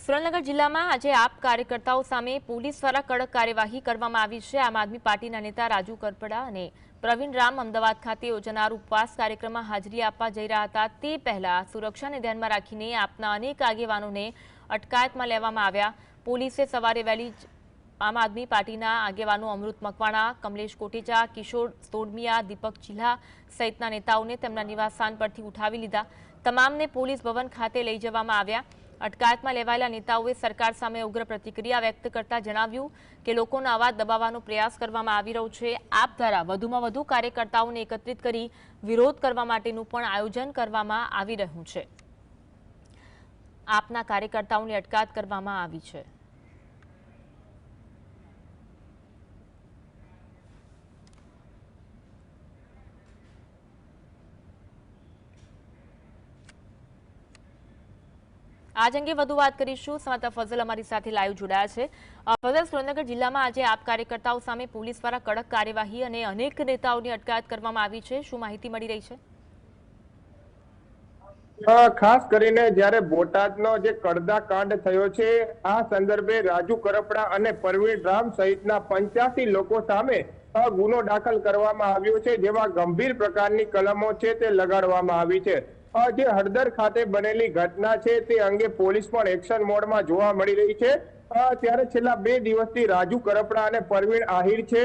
સુરેન્દ્રનગર જિલ્લામાં આજે આપ કાર્યકર્તાઓ સામે પોલીસ દ્વારા કડક કાર્યવાહી કરવામાં આવી છે. આમ આદમી પાર્ટીના નેતા રાજુ કરપડા અને પ્રવીણ રામ અમદાવાદ ખાતે યોજાનાર ઉપવાસ કાર્યક્રમમાં હાજરી આપવા જઈ રહ્યા હતા. તે પહેલા સુરક્ષાને ધ્યાનમાં રાખીને આપના અનેક આગેવાનોને અટકાયતમાં લેવામાં આવ્યા. પોલીસે સવારે વહેલી આમ આદમી પાર્ટીના આગેવાનો અમૃત મકવાણા, કમલેશ કોટેચા કિશોર સોડમિયા, દીપક ચિલ્હા સહિતના નેતાઓને તેમના નિવાસસ્થાન પરથી ઉઠાવી લીધા. તમામને પોલીસ ભવન ખાતે લઈ જવામાં આવ્યા. અટકાયતમાં લેવાયેલા નેતાઓએ સરકાર સામે ઉગ્ર પ્રતિક્રિયા વ્યક્ત કરતા જણાવ્યું કે લોકોનો અવાજ દબાવવાનો પ્રયાસ કરવામાં આવી રહ્યો છે. આપ દ્વારા વધુમાં વધુ કાર્યકર્તાઓને એકત્રિત કરી વિરોધ કરવા માટેનું પણ આયોજન કરવામાં આવી રહ્યું છે. આપના કાર્યકર્તાઓની અટકાયત કરવામાં આવી છે. આજ અંગે વધુ વાત કરીશું. સમાતા ફઝલ અમારી સાથે લાઈવ જોડાયા છે. ફઝલ, સુરેન્દ્રનગર જિલ્લામાં આજે આપ કાર્યકર્તાઓ સામે પોલીસ દ્વારા કડક કાર્યવાહી અને અનેક નેતાઓની અટકાયત કરવામાં આવી છે. શું માહિતી મળી રહી છે? ખાસ કરીને જ્યારે બોટાદનો જે કડદા કાંડ થયો છે, આ સંદર્ભે રાજુ કરપડા અને પરવીણ રામ સહિતના પંચ્યાસી લોકો સામે ગુનો દાખલ કરવામાં આવ્યો છે, જેમાં ગંભીર પ્રકારની કલમો છે તે લગાડવામાં આવી છે. જે હળદર ખાતે બનેલી ઘટના છે તે અંગે પોલીસ પણ એક્શન મોડમાં જોવા મળી રહી છે. ત્યારે છેલ્લા બે દિવસથી રાજુ કરપડા અને પરવીણ આહિર છે.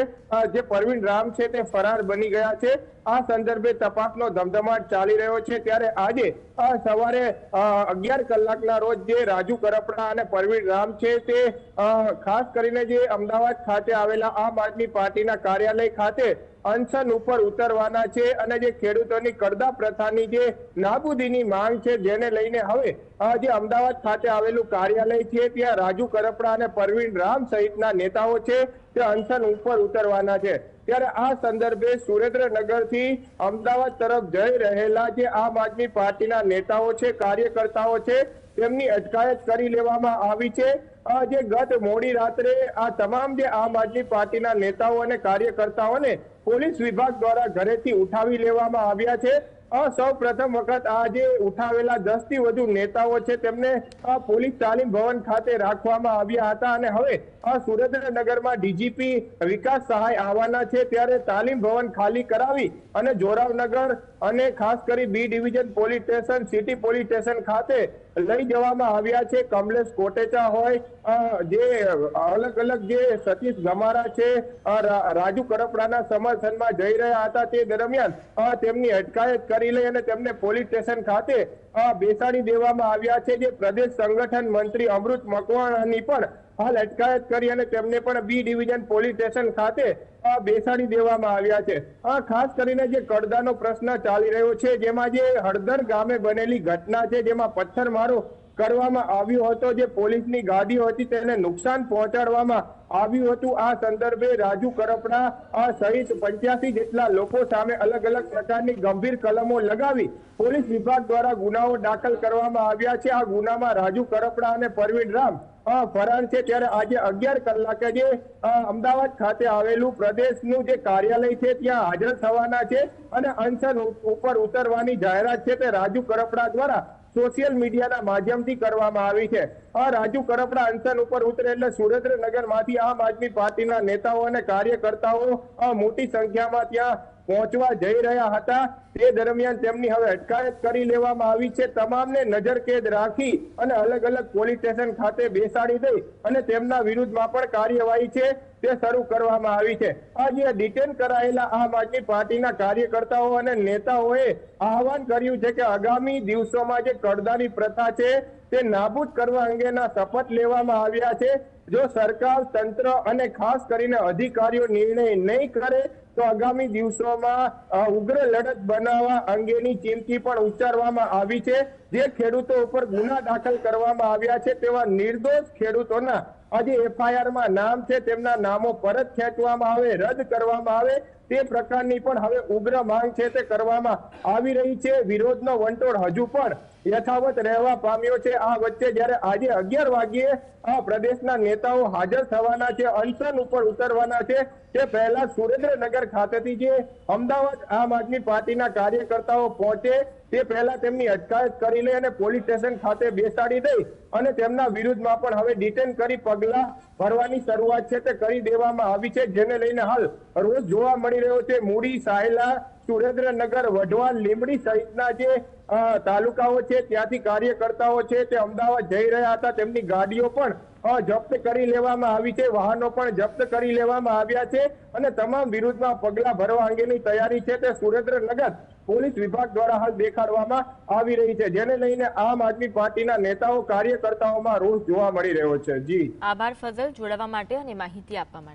જે પરવીણ રામ છે તે ફરાર બની ગયા છે. આ સંદર્ભે તપાસનો ધમધમાટ ચાલી રહ્યો છે. ત્યારે આજે સવારે અગિયાર કલાકના રોજ જે રાજુ કરપડા અને પરવીણ રામ છે તે ખાસ કરીને જે અમદાવાદ ખાતે આવેલા આમ આદમી પાર્ટીના કાર્યાલય ખાતે અનશન ઉપર ઉતરવાના છે અને જે ખેડૂતોની કરદા પ્રથાની જે નાબૂદીની માંગ છે, જેને લઈને હવે જે અમદાવાદ ખાતે આવેલું કાર્યાલય છે, ત્યાં રાજુ કરપડા અને પરવીન રામ સહિતના નેતાઓ છે તે અનશન ઉપર ઉતરવાના છે. ત્યારે આ સંદર્ભે સુરેન્દ્રનગરથી અમદાવાદ તરફ જઈ રહેલા જે આમ આદમી પાર્ટીના નેતાઓ છે, કાર્યકર્તાઓ છે, તેમની અટકાયત કરી લેવામાં આવી છે. જે ગત મોડી રાત્રે આ તમામ જે આમ આદમી પાર્ટીના નેતાઓ અને કાર્યકર્તાઓને પોલીસ વિભાગ દ્વારા ઘરેથી ઉઠાવી લેવામાં આવ્યા છે. સૌ પ્રથમ વખત આ જે ઉઠાવેલા દસથી વધુ નેતાઓ છે, તેમને પોલીસ તાલીમ ભવન ખાતે રાખવામાં આવ્યા હતા અને હવે સુરેન્દ્રનગરમાં ડીજીપી વિકાસ સહાય આવવાના છે, ત્યારે તાલીમ ભવન ખાલી કરાવી અને જોરાવનગર અને ખાસ કરી B division police station, city police station ખાતે લઈ જવામાં આવ્યા છે. કમલેશ કોટેચા હોય જે અલગ અલગ જે સતીશ ગમારા છે રાજુ કરપડાના સમર્થનમાં જઈ રહ્યા હતા તે દરમિયાન તેમની અટકાયત કરી લઈ અને તેમને પોલીસ સ્ટેશન ખાતે બેસાડી દેવામાં આવ્યા છે. જે પ્રદેશ સંગઠન મંત્રી અમૃત મકવાણાની પણ હાલ અટકાયત કરી અને તેમને પણ બી ડિવિઝન પોલીસ સ્ટેશન ખાતે બેસાડી દેવામાં આવ્યા છે. આ ખાસ કરીને જે કડદાનો પ્રશ્ન ચાલી રહ્યો છે, જેમાં જે હળદર ગામે બનેલી ઘટના છે, જેમાં પથ્થરમારો કરવામાં આવ્યો હતો. જે પોલીસની ગાડીઓ હતી તેને નુકસાન પહોંચાડવામાં આવ્યું હતું. આ સંદર્ભે રાજુ કરપડા સહિત પંચ્યાસી જેટલા લોકો સામે અલગ અલગ પ્રકારની ગંભીર કલમો લગાવી પોલીસ વિભાગ દ્વારા ગુનાઓ દાખલ કરવામાં આવ્યા છે. આ ગુનામાં રાજુ કરપડા અને પરવીન રામ ફરાર છે. ત્યારે આજે અગિયાર કલાકે જે અમદાવાદ ખાતે આવેલું પ્રદેશનું જે કાર્યાલય છે, ત્યાં હાજર થવાના છે અને અનશન ઉપર ઉતરવાની જાહેરાત છે. તે રાજુ કરપડા દ્વારા સોશિયલ મીડિયાના માધ્યમથી કરવામાં આવી છે. આ રાજુ કરપડા અનશન ઉપર ઉતરે એટલે સુરેન્દ્રનગરમાંથી આમ આદમી પાર્ટીના નેતાઓ અને કાર્યકર્તાઓ મોટી સંખ્યામાં ત્યાં પહોંચવા જઈ રહ્યા હતા, તે દરમિયાન તેમની હવે અટકાયત કરી લેવામાં આવી છે. તમામને નજરકેદ રાખી અને અલગ અલગ પોલીસ સ્ટેશન ખાતે બેસાડી દઈ અને તેમના વિરુદ્ધમાં પણ કાર્યવાહી છે, તે શરૂ કરવામાં આવી છે. આજે ડિટેન કરાયેલા આમ આદમી પાર્ટીના કાર્યકર્તાઓ અને નેતાઓએ આહવાન કર્યું છે કે આગામી દિવસોમાં જે કડદાની પ્રથા છે, તે નાબૂદ કરવા અંગેના શપથ લેવામાં આવ્યા છે. જો સરકાર, તંત્ર અને ખાસ કરીને અધિકારીઓ નિર્ણય નહીં કરે તો આગામી દિવસોમાં ઉગ્ર લડત બનાવવા અંગેની ચીમકી પણ ઉચ્ચારવામાં આવી છે. જે ખેડૂતો ઉપર ગુના દાખલ કરવામાં આવ્યા છે તેવા નિર્દોષ ખેડૂતોના આજે એફઆઈઆરમાં નામ છે, તેમના નામો પરત ખેંચવામાં આવે, રદ કરવામાં આવે, તે પ્રકારની પણ હવે ઉગ્ર માંગ છે તે કરવામાં આવી રહી છે. વિરોધનો વંટોળ હજુ પણ યથાવત રહેવા પામ્યો છે. આ વચ્ચે જ્યારે આજે અગિયાર વાગ્યે આ પ્રદેશના નેતાઓ હાજર થવાના છે, અનશન ઉપર ઉતરવાના છે, તે પહેલા સુરેન્દ્રનગર ખાતેથી જે અમદાવાદ આમ આદમી પાર્ટીના કાર્યકર્તાઓ પહોંચે, તે પહેલા તેમની અટકાયત કરી લે અને પોલીસ સ્ટેશન ખાતે બેસાડી દઈ અને તેમના વિરુદ્ધમાં પણ હવે ડિટેન કરી પગલા ભરવાની શરૂઆત છે તે કરી દેવામાં આવી છે, જેને લઈને હાલ રોજ જોવા મળી રહ્યો છે, મૂડી, સાયલા સુરેન્દ્રનગર વઢવા લીંબડી સહિતના જે તાલુકાઓ છે, ત્યાંથી કાર્યકર્તાઓ છે તે અમદાવાદ જઈ રહ્યા હતા. તેમની ગાડીઓ પણ જપ્ત કરી લેવામાં આવી છે. વાહનો પણ જપ્ત કરી લેવામાં આવ્યા છે અને તમામ વિરુદ્ધમાં પગલા ભરવા અંગેની તૈયારી છે તે સુરેન્દ્રનગર પોલીસ વિભાગ દ્વારા હાલ દેખાડવામાં આવી રહી છે. જેને લઈને આમ આદમી પાર્ટીના નેતાઓ, કાર્યકર્તાઓમાં રોષ જોવા મળી રહ્યો છે. જી. આભાર, ફઝલ, જોડાવા માટે અને માહિતી આપવા માટે.